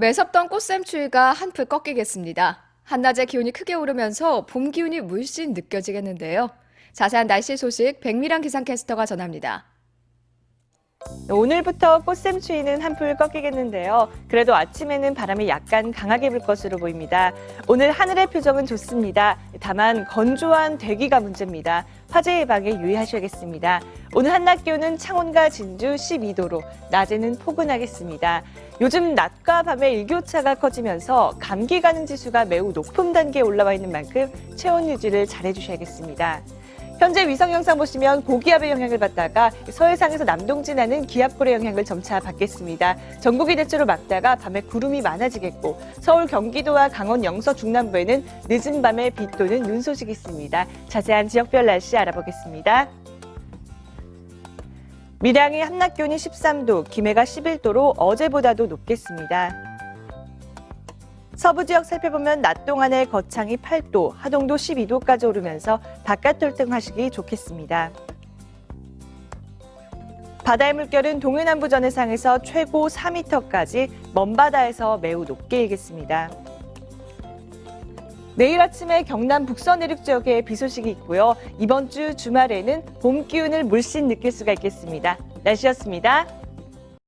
매섭던 꽃샘추위가 한풀 꺾이겠습니다. 한낮에 기온이 크게 오르면서 봄 기운이 물씬 느껴지겠는데요. 자세한 날씨 소식 백미랑 기상캐스터가 전합니다. 오늘부터 꽃샘 추위는 한풀 꺾이겠는데요. 그래도 아침에는 바람이 약간 강하게 불 것으로 보입니다. 오늘 하늘의 표정은 좋습니다. 다만 건조한 대기가 문제입니다. 화재 예방에 유의하셔야겠습니다. 오늘 한낮 기온은 창원과 진주 12도로 낮에는 포근하겠습니다. 요즘 낮과 밤의 일교차가 커지면서 감기 가는 지수가 매우 높은 단계에 올라와 있는 만큼 체온 유지를 잘 해주셔야겠습니다. 현재 위성 영상 보시면 고기압의 영향을 받다가 서해상에서 남동진하는 기압골의 영향을 점차 받겠습니다. 전국이 대체로 맑다가 밤에 구름이 많아지겠고 서울 경기도와 강원 영서 중남부에는 늦은 밤에 비 또는 눈 소식이 있습니다. 자세한 지역별 날씨 알아보겠습니다. 밀양의 한낮 기온이 13도, 김해가 11도로 어제보다도 높겠습니다. 서부 지역 살펴보면 낮 동안에 거창이 8도, 하동도 12도까지 오르면서 바깥 활동하시기 좋겠습니다. 바다의 물결은 동해남부 전해상에서 최고 4m까지 먼바다에서 매우 높게 일겠습니다. 내일 아침에 경남 북서 내륙 지역에 비 소식이 있고요. 이번 주 주말에는 봄 기운을 물씬 느낄 수가 있겠습니다. 날씨였습니다.